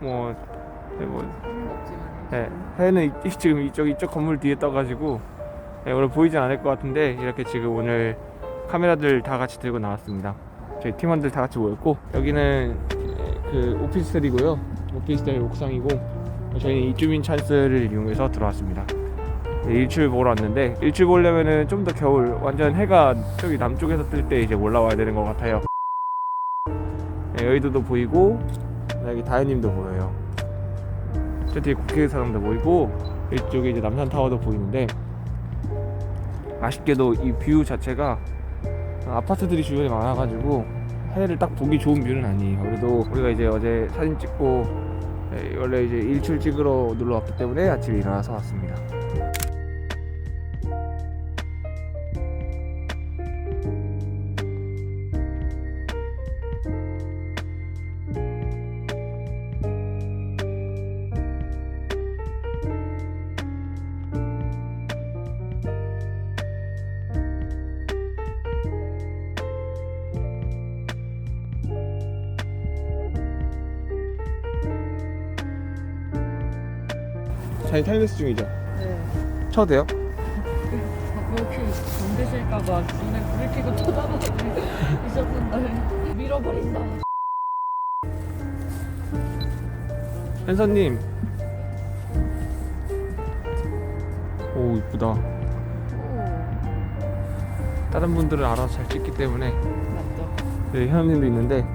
뭐, 네, 뭐 없지만. 네, 해는 이- 지금 이쪽 이쪽 건물 뒤에 떠가지고 네, 오늘 보이진 않을 것 같은데 이렇게 지금 오늘 카메라들 다 같이 들고 나왔습니다. 저희 팀원들 다 같이 모였고 여기는 그 오피스텔이고요. 오피스텔 옥상이고 저희는 이주민 찬스를 이용해서 들어왔습니다. 네, 일출 보러 왔는데 일출 보려면은 좀 더 겨울 완전 해가 저기 남쪽에서 뜰 때 이제 올라와야 되는 것 같아요. 네, 여의도도 보이고 여기 다현님도 보여요. 저 뒤에 국회의사당도 보이고 이쪽에 이제 남산 타워도 보이는데 아쉽게도 이 뷰 자체가 아파트들이 주변에 많아가지고 해를 딱 보기 좋은 뷰는 아니에요. 그래도 우리가 이제 어제 사진 찍고 네, 원래 이제 일출 찍으러 놀러 왔기 때문에 아침에 일어나서 왔습니다. 자기 타임레스 중이죠? 네. 쳐도 돼요? 그렇게 건드실까봐 눈에 불을 켜고 쳐다보고 있었는데 밀어버린다. 현서님 오 이쁘다 오, 다른 분들은 알아서 잘 찍기 때문에 맞죠. 네 현우님도 있는데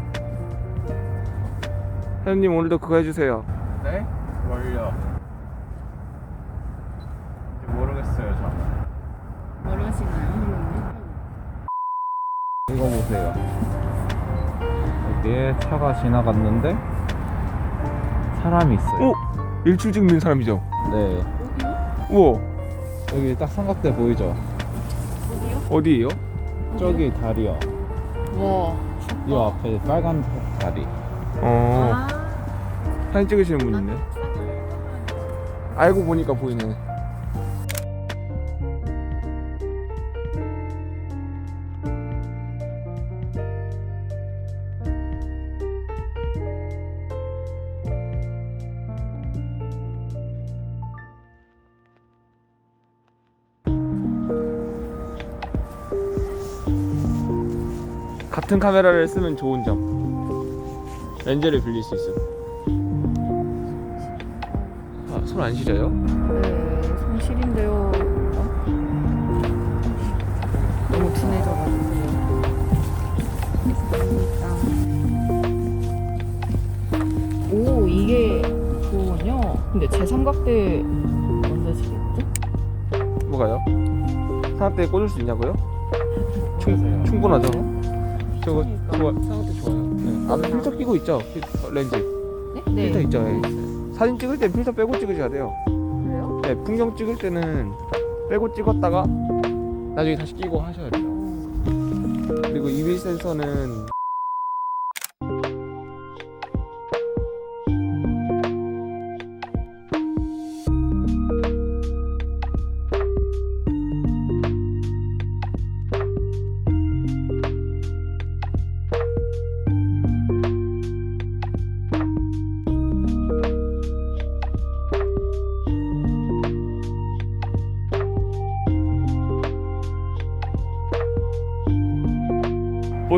현우님 오늘도 그거 해주세요 네? 뭘요 저 모르시나요, 이거 보세요 여기에 차가 지나갔는데 사람이 있어요 오! 일출 찍는 사람이죠? 네 우와 여기 딱 삼각대 보이죠? 어디요? 어디에요? 저기 다리요 와. 이 앞에 빨간 다리 어 아. 사진 찍으시는 분 있네 알고 보니까 보이네 같은 카메라를 쓰면 좋은 점 렌즈를 빌릴 수 있어 아, 손안 시려요? 네, 손실인데요. 너무 둔해져가지고. 오, 이게 좋군요. 근데 제 삼각대 언제 쓰겠지? 뭐가요? 삼각대에 꽂을 수 있냐고요? 충분하죠. 저거 좋아, 삼각대 좋아요. 네. 앞에 필터 끼고 있죠? 필- 어, 렌즈 네? 필터 있죠. 예. 사진 찍을 땐 필터 빼고 찍으셔야 돼요. 그래요? 네, 풍경 찍을 때는 빼고 찍었다가 나중에 다시 끼고 하셔야 돼요. 그리고 이밀 센서는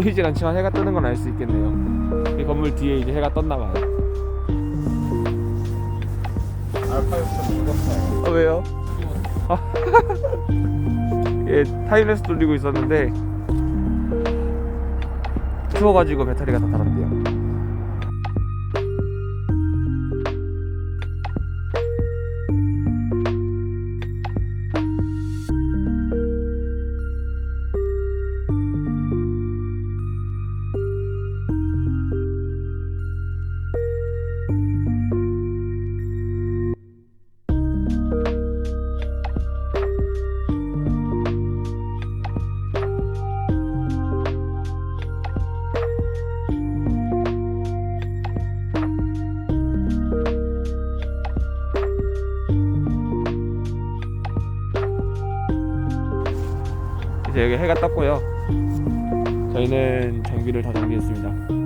보이질 않지만 해가 뜨는 건 알 수 있겠네요. 이 건물 뒤에 이제 해가 떴나 봐요. 아 왜요? 아, 예 타임레스 돌리고 있었는데 추워가지고 배터리가 다 닳았대요. 여기 해가 떴고요. 저희는 장비를 다 정비했습니다.